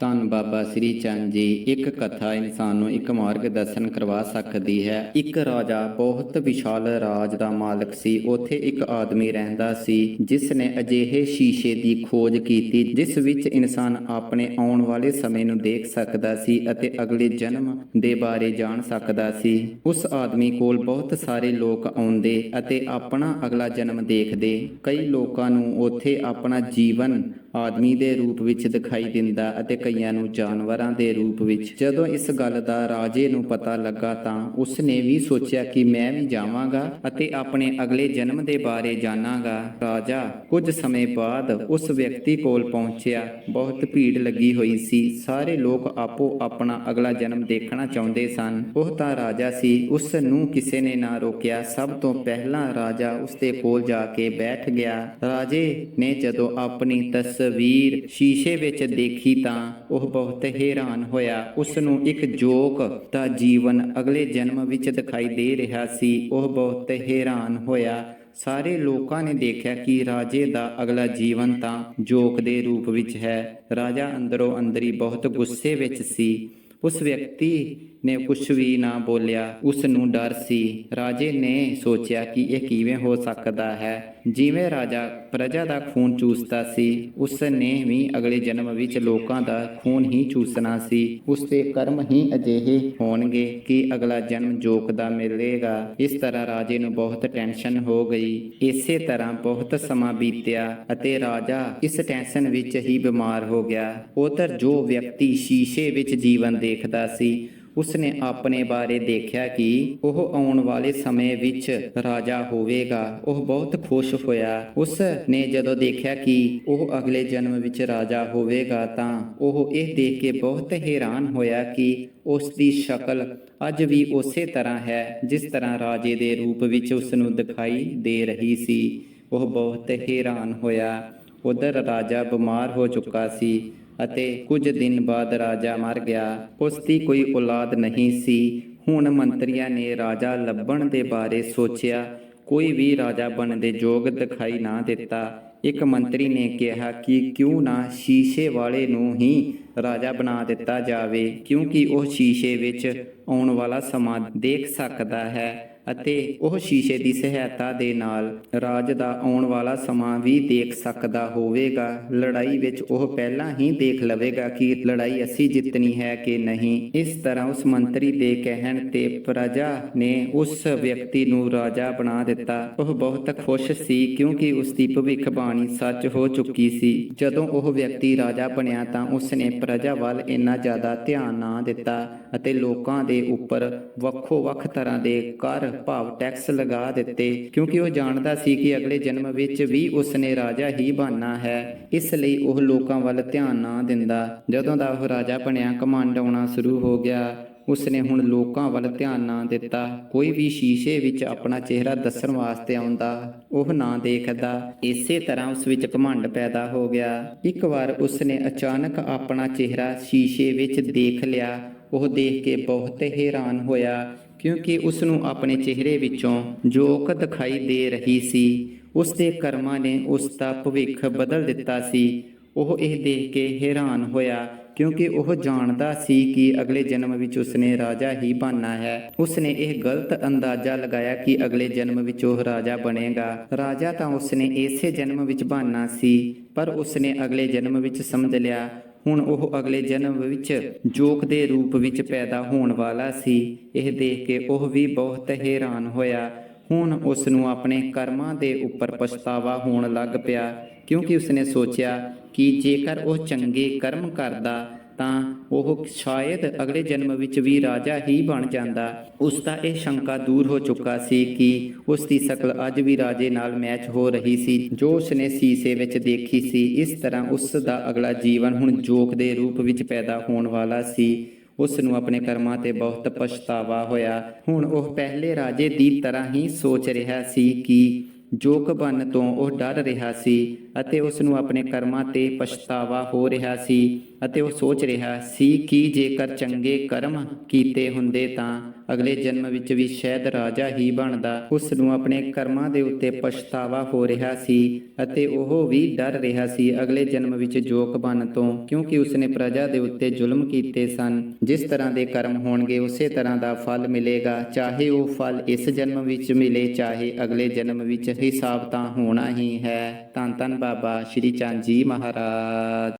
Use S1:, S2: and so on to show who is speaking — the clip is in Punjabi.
S1: ਧੰਨ ਬਾਬਾ ਸ੍ਰੀ ਚੰਦ ਜੀ, ਇੱਕ ਕਥਾ ਇਨਸਾਨ ਨੂੰ ਇੱਕ ਮਾਰਗ ਦਰਸ਼ਨ ਕਰਵਾ ਸਕਦੀ ਹੈ। ਇੱਕ ਰਾਜਾ ਬਹੁਤ ਵਿਸ਼ਾਲ ਰਾਜ ਦਾ ਮਾਲਕ ਸੀ। ਉੱਥੇ ਇੱਕ ਆਦਮੀ ਰਹਿੰਦਾ ਸੀ ਜਿਸ ਨੇ ਅਜਿਹੇ ਸ਼ੀਸ਼ੇ ਦੀ ਖੋਜ ਕੀਤੀ, ਜਿਸ ਵਿੱਚ ਇਨਸਾਨ ਆਪਣੇ ਆਉਣ ਵਾਲੇ ਸਮੇਂ ਨੂੰ ਦੇਖ ਸਕਦਾ ਸੀ ਅਤੇ ਅਗਲੇ ਜਨਮ ਦੇ ਬਾਰੇ ਜਾਣ ਸਕਦਾ ਸੀ। ਉਸ ਆਦਮੀ ਕੋਲ ਬਹੁਤ ਸਾਰੇ ਲੋਕ ਆਉਂਦੇ ਅਤੇ ਆਪਣਾ ਅਗਲਾ ਜਨਮ ਦੇਖਦੇ। ਕਈ ਲੋਕਾਂ ਨੂੰ ਉੱਥੇ ਆਪਣਾ ਜੀਵਨ ਆਦਮੀ ਦੇ ਰੂਪ ਵਿੱਚ ਦਿਖਾਈ ਦਿੰਦਾ ਅਤੇ ਕਈਆਂ ਨੂੰ ਜਾਨਵਰਾਂ ਦੇ ਰੂਪ ਵਿੱਚ। ਜਦੋਂ ਇਸ ਗੱਲ ਦਾ ਰਾਜੇ ਨੂੰ ਪਤਾ ਲੱਗਾ ਤਾਂ ਉਸ ਨੇ ਵੀ ਸੋਚਿਆ ਕਿ ਮੈਂ ਵੀ ਜਾਵਾਂਗਾ ਅਤੇ ਆਪਣੇ ਅਗਲੇ ਜਨਮ ਦੇ ਬਾਰੇ ਜਾਣਾਂਗਾ। ਰਾਜਾ ਕੁਝ ਸਮੇਂ ਬਾਅਦ ਉਸ ਵਿਅਕਤੀ ਕੋਲ ਪਹੁੰਚਿਆ। ਬਹੁਤ ਭੀੜ ਲੱਗੀ ਹੋਈ ਸੀ। ਸਾਰੇ ਲੋਕ ਆਪੋ ਆਪਣਾ ਅਗਲਾ ਜਨਮ ਦੇਖਣਾ ਚਾਹੁੰਦੇ ਸਨ। ਉਹ ਤਾਂ ਰਾਜਾ ਸੀ। ਉਸ ਨੂੰ ਕਿਸੇ ਨੇ ਨਾ ਰੋਕਿਆ। ਸਭ ਤੋਂ ਪਹਿਲਾਂ ਰਾਜਾ ਉਸ ਦੇ ਕੋਲ ਜਾ ਕੇ ਬੈਠ ਗਿਆ। ਰਾਜੇ ਨੇ ਜਦੋਂ ਆਪਣੀ ਤਸਵੀਰ ਸ਼ੀਸ਼ੇ ਵਿੱਚ ਦੇਖੀ ਤਾਂ ਉਹ ਬਹੁਤ ਹੈਰਾਨ ਹੋਇਆ। ਉਸ ਨੂੰ ਇੱਕ ਜੋਕ ਦਾ ਜੀਵਨ ਅਗਲੇ ਜਨਮ ਵਿੱਚ ਦਿਖਾਈ ਦੇ ਰਿਹਾ ਸੀ। ਉਹ ਬਹੁਤ ਹੈਰਾਨ ਹੋਇਆ। ਸਾਰੇ ਲੋਕਾਂ ਨੇ ਦੇਖਿਆ ਕਿ ਰਾਜੇ ਦਾ ਅਗਲਾ ਜੀਵਨ ਤਾਂ ਜੋਕ ਦੇ ਰੂਪ ਵਿੱਚ ਹੈ। ਰਾਜਾ ਅੰਦਰੋਂ ਅੰਦਰੀ ਬਹੁਤ ਗੁੱਸੇ ਵਿੱਚ ਸੀ। ਉਸ ਵਿਅਕਤੀ ਨੇ ਕੁਝ ਵੀ ਨਾ ਬੋਲਿਆ। ਉਸ ਨੂੰ ਡਰ ਸੀ। ਰਾਜੇ ਨੇ ਸੋਚਿਆ ਕਿ ਇਹ ਕਿਵੇਂ ਹੋ ਸਕਦਾ ਹੈ। ਜਿਵੇਂ ਰਾਜਾ ਪ੍ਰਜਾ ਦਾ ਖੂਨ ਚੂਸਦਾ ਸੀ ਉਸ ਨੇ ਵੀ ਅਗਲੇ ਜਨਮ ਵਿੱਚ ਲੋਕਾਂ ਦਾ ਖੂਨ ਹੀ ਚੂਸਣਾ ਸੀ। ਉਸ ਦੇ ਕਰਮ ਹੀ ਅਜਿਹੇ ਹੋਣਗੇ ਕਿ ਅਗਲਾ ਜਨਮ ਜੋਕ ਦਾ ਮਿਲੇਗਾ। ਇਸ ਤਰ੍ਹਾਂ ਰਾਜੇ ਨੂੰ ਬਹੁਤ ਟੈਨਸ਼ਨ ਹੋ ਗਈ। ਇਸੇ ਤਰ੍ਹਾਂ ਬਹੁਤ ਸਮਾਂ ਬੀਤਿਆ ਅਤੇ ਰਾਜਾ ਇਸ ਟੈਨਸ਼ਨ ਵਿੱਚ ਹੀ ਬਿਮਾਰ ਹੋ ਗਿਆ। ਉਧਰ ਜੋ ਵਿਅਕਤੀ ਸ਼ੀਸ਼ੇ ਵਿੱਚ ਜੀਵਨ ਦੇ ਦੇਖਦਾ ਸੀ। ਉਸਨੇ ਆਪਣੇ ਬਾਰੇ ਦੇਖਿਆ ਕਿ ਉਹ ਆਉਣ ਵਾਲੇ ਸਮੇਂ ਵਿੱਚ ਰਾਜਾ ਹੋਵੇਗਾ। ਉਹ ਬਹੁਤ ਖੁਸ਼ ਹੋਇਆ। ਉਸ ਨੇ ਜਦੋਂ ਦੇਖਿਆ ਕਿ ਉਹ ਅਗਲੇ ਜਨਮ ਵਿੱਚ ਰਾਜਾ ਹੋਵੇਗਾ ਤਾਂ ਉਹ ਇਹ ਦੇਖ ਕੇ ਬਹੁਤ ਹੈਰਾਨ ਹੋਇਆ ਕਿ ਉਸ ਦੀ ਸ਼ਕਲ ਅੱਜ ਵੀ ਉਸੇ ਤਰ੍ਹਾਂ ਹੈ, ਜਿਸ ਤਰ੍ਹਾਂ ਰਾਜੇ ਦੇ ਰੂਪ ਵਿੱਚ ਉਸ ਨੂੰ ਦਿਖਾਈ ਦੇ ਰਹੀ ਸੀ। ਉਹ ਬਹੁਤ ਹੈਰਾਨ ਹੋਇਆ। ਉਧਰ ਰਾਜਾ ਬਿਮਾਰ ਹੋ ਚੁੱਕਾ ਸੀ। ਅਤੇ ਕੁਝ ਦਿਨ ਬਾਅਦ ਰਾਜਾ ਮਰ ਗਿਆ। ਉਸ ਦੀ ਕੋਈ ਔਲਾਦ ਨਹੀਂ ਸੀ। ਹੁਣ ਮੰਤਰੀਆਂ ਨੇ ਰਾਜਾ ਲੱਭਣ ਦੇ ਬਾਰੇ ਸੋਚਿਆ। ਕੋਈ ਵੀ ਰਾਜਾ ਬਣਨ ਦੇ ਯੋਗ ਦਿਖਾਈ ਨਾ ਦਿੱਤਾ। ਇੱਕ ਮੰਤਰੀ ਨੇ ਕਿਹਾ ਕਿ ਕਿਉਂ ਨਾ ਸ਼ੀਸ਼ੇ ਵਾਲੇ ਨੂੰ ਹੀ ਰਾਜਾ ਬਣਾ ਦਿੱਤਾ ਜਾਵੇ, ਕਿਉਂਕਿ ਉਹ ਸ਼ੀਸ਼ੇ ਵਿੱਚ ਆਉਣ ਵਾਲਾ ਸਮਾਂ ਦੇਖ ਸਕਦਾ ਹੈ। ਅਤੇ ਉਹ ਸ਼ੀਸ਼ੇ ਦੀ ਸਹਾਇਤਾ ਦੇ ਨਾਲ ਰਾਜ ਦਾ ਆਉਣ ਵਾਲਾ ਸਮਾਂ ਵੀ ਦੇਖ ਸਕਦਾ ਹੋਵੇਗਾ। ਲੜਾਈ ਵਿੱਚ ਉਹ ਪਹਿਲਾਂ ਹੀ ਦੇਖ ਲਵੇਗਾ ਕਿ ਲੜਾਈ ਅਸੀਂ ਜਿੱਤਣੀ ਹੈ ਕਿ ਨਹੀਂ। ਇਸ ਤਰ੍ਹਾਂ ਉਸ ਮੰਤਰੀ ਦੇ ਕਹਿਣ ਤੇ ਪ੍ਰਜਾ ਨੇ ਉਸ ਵਿਅਕਤੀ ਨੂੰ ਰਾਜਾ ਬਣਾ ਦਿੱਤਾ। ਉਹ ਬਹੁਤ ਖੁਸ਼ ਸੀ ਕਿਉਂਕਿ ਉਸ ਦੀ ਭਵਿੱਖਬਾਣੀ ਸੱਚ ਹੋ ਚੁੱਕੀ ਸੀ। ਜਦੋਂ ਉਹ ਵਿਅਕਤੀ ਰਾਜਾ ਬਣਿਆ ਤਾਂ ਉਸ ਨੇ ਪ੍ਰਜਾ ਵੱਲ ਇੰਨਾ ਜ਼ਿਆਦਾ ਧਿਆਨ ਨਾ ਦਿੱਤਾ ਅਤੇ ਲੋਕਾਂ ਦੇ ਉੱਪਰ ਵੱਖੋ ਵੱਖ ਤਰ੍ਹਾਂ ਦੇ ਕਰ ਭਾਵ ਟੈਕਸ ਲਗਾ ਦਿੱਤੇ, ਕਿਉਂਕਿ ਉਹ ਜਾਣਦਾ ਸੀ ਕਿ ਅਗਲੇ ਜਨਮ ਵਿੱਚ ਵੀ ਉਸ ਨੇ ਰਾਜਾ ਹੀ ਬਣਨਾ ਹੈ, ਇਸ ਲਈ ਉਹ ਲੋਕਾਂ ਵੱਲ ਧਿਆਨ ਨਾ ਦਿੰਦਾ। ਜਦੋਂ ਦਾ ਉਹ ਰਾਜਾ ਬਣਿਆ ਕਮਾਂਡ ਆਉਣਾ ਸ਼ੁਰੂ ਹੋ ਗਿਆ। ਉਸ ਹੁਣ ਲੋਕਾਂ ਵੱਲ ਧਿਆਨ ਨਾ ਦਿੱਤਾ। ਕੋਈ ਵੀ ਸ਼ੀਸ਼ੇ ਵਿੱਚ ਆਪਣਾ ਚਿਹਰਾ ਦੱਸਣ ਵਾਸਤੇ ਆਉਂਦਾ, ਉਹ ਨਾ ਦੇਖਦਾ। ਇਸੇ ਤਰ੍ਹਾਂ ਉਸ ਵਿੱਚ ਘਮੰਡ ਪੈਦਾ ਹੋ ਗਿਆ। ਇੱਕ ਵਾਰ ਉਸਨੇ ਅਚਾਨਕ ਆਪਣਾ ਚਿਹਰਾ ਸ਼ੀਸ਼ੇ ਵਿੱਚ ਦੇਖ ਲਿਆ। ਉਹ ਦੇਖ ਕੇ ਬਹੁਤ ਹੈਰਾਨ ਹੋਇਆ ਕਿਉਂਕਿ ਉਸ ਨੂੰ ਆਪਣੇ ਚਿਹਰੇ ਵਿੱਚੋਂ ਜੋਕ ਦਿਖਾਈ ਦੇ ਰਹੀ ਸੀ ਉਸ ਦੇ ਕਰਮਾਂ ਨੇ ਉਸ ਦਾ ਭਵਿੱਖ ਬਦਲ ਦਿੱਤਾ ਸੀ। ਉਹ ਇਹ ਦੇਖ ਕੇ ਹੈਰਾਨ ਹੋਇਆ, ਕਿਉਂਕਿ ਉਹ ਜਾਣਦਾ ਸੀ ਕਿ ਅਗਲੇ ਜਨਮ ਵਿੱਚ ਉਸਨੇ ਰਾਜਾ ਹੀ ਬਣਨਾ ਹੈ। ਉਸਨੇ ਇਹ ਗਲਤ ਅੰਦਾਜ਼ਾ ਲਗਾਇਆ ਕਿ ਅਗਲੇ ਜਨਮ ਵਿੱਚ ਉਹ ਰਾਜਾ ਬਣੇਗਾ। ਰਾਜਾ ਤਾਂ ਉਸਨੇ ਇਸੇ ਜਨਮ ਵਿੱਚ ਬਣਨਾ ਸੀ, ਪਰ ਉਸਨੇ ਅਗਲੇ ਜਨਮ ਵਿੱਚ ਸਮਝ ਲਿਆ ਹੁਣ ਉਹ ਅਗਲੇ ਜਨਮ ਵਿੱਚ ਜੋਕ ਦੇ ਰੂਪ ਵਿੱਚ ਪੈਦਾ ਹੋਣ ਵਾਲਾ ਸੀ। ਇਹ ਦੇਖ ਕੇ ਉਹ ਵੀ ਬਹੁਤ ਹੈਰਾਨ ਹੋਇਆ। ਹੁਣ ਉਸ ਨੂੰ ਆਪਣੇ ਕਰਮਾਂ ਦੇ ਉੱਪਰ ਪਛਤਾਵਾ ਹੋਣ ਲੱਗ ਪਿਆ, ਕਿਉਂਕਿ ਉਸਨੇ ਸੋਚਿਆ ਕਿ ਜੇਕਰ ਉਹ ਚੰਗੇ ਕਰਮ ਕਰਦਾ ਤਾਂ ਉਹ ਸ਼ਾਇਦ ਅਗਲੇ ਜਨਮ ਵਿੱਚ ਵੀ ਰਾਜਾ ਹੀ ਬਣ ਜਾਂਦਾ। ਉਸ ਦਾ ਇਹ ਸ਼ੰਕਾ ਦੂਰ ਹੋ ਚੁੱਕਾ ਸੀ ਕਿ ਉਸ ਦੀ ਸ਼ਕਲ ਅੱਜ ਵੀ ਰਾਜੇ ਨਾਲ ਮੈਚ ਹੋ ਰਹੀ ਸੀ, ਜੋ ਉਸਨੇ ਸੀਸੇ ਵਿੱਚ ਦੇਖੀ ਸੀ। ਇਸ ਤਰ੍ਹਾਂ ਉਸ ਦਾ ਅਗਲਾ ਜੀਵਨ ਹੁਣ ਜੋਕ ਦੇ ਰੂਪ ਵਿੱਚ ਪੈਦਾ ਹੋਣ ਵਾਲਾ ਸੀ। ਉਸ ਨੂੰ ਆਪਣੇ ਕਰਮਾਂ ਤੇ ਬਹੁਤ ਪਛਤਾਵਾ ਹੋਇਆ। ਹੁਣ ਉਹ ਪਹਿਲੇ ਰਾਜੇ ਦੀ ਤਰ੍ਹਾਂ ਹੀ ਸੋਚ ਰਿਹਾ ਸੀ ਕਿ ਜੋਕ ਬਨ ਤੋਂ ਉਹ ਡਰ ਰਿਹਾ ਸੀ ਅਤੇ ਉਸ ਨੂੰ ਆਪਣੇ ਕਰਮਾਂ ਤੇ ਪਛਤਾਵਾ ਹੋ ਰਿਹਾ ਸੀ। ਅਤੇ ਉਹ ਸੋਚ ਰਿਹਾ ਸੀ ਕਿ ਜੇਕਰ ਚੰਗੇ ਕਰਮ ਕੀਤੇ ਹੁੰਦੇ ਤਾਂ ਅਗਲੇ ਜਨਮ ਵਿੱਚ ਵੀ ਸ਼ਾਇਦ ਰਾਜਾ ਹੀ ਬਣਦਾ। ਉਸ ਨੂੰ ਆਪਣੇ ਕਰਮਾਂ ਦੇ ਉੱਤੇ ਪਛਤਾਵਾ ਹੋ ਰਿਹਾ ਸੀ ਅਤੇ ਉਹ ਵੀ ਡਰ ਰਿਹਾ ਸੀ ਅਗਲੇ ਜਨਮ ਵਿੱਚ ਜੋਕ ਬਣ ਤੋਂ, ਕਿਉਂਕਿ ਉਸਨੇ ਪ੍ਰਜਾ ਦੇ ਉੱਤੇ ਜ਼ੁਲਮ ਕੀਤੇ ਸਨ। ਜਿਸ ਤਰ੍ਹਾਂ ਦੇ ਕਰਮ ਹੋਣਗੇ, ਉਸੇ ਤਰ੍ਹਾਂ ਦਾ ਫਲ ਮਿਲੇਗਾ। ਚਾਹੇ ਉਹ ਫਲ ਇਸ ਜਨਮ ਵਿੱਚ ਮਿਲੇ, ਚਾਹੇ ਅਗਲੇ ਜਨਮ ਵਿੱਚ, ਹਿਸਾਬ ਤਾਂ ਹੋਣਾ ਹੀ ਹੈ। ਧੰਨ ਧੰਨ ਬਾਬਾ ਸ਼੍ਰੀ ਚੰਦ ਜੀ ਮਹਾਰਾਜ।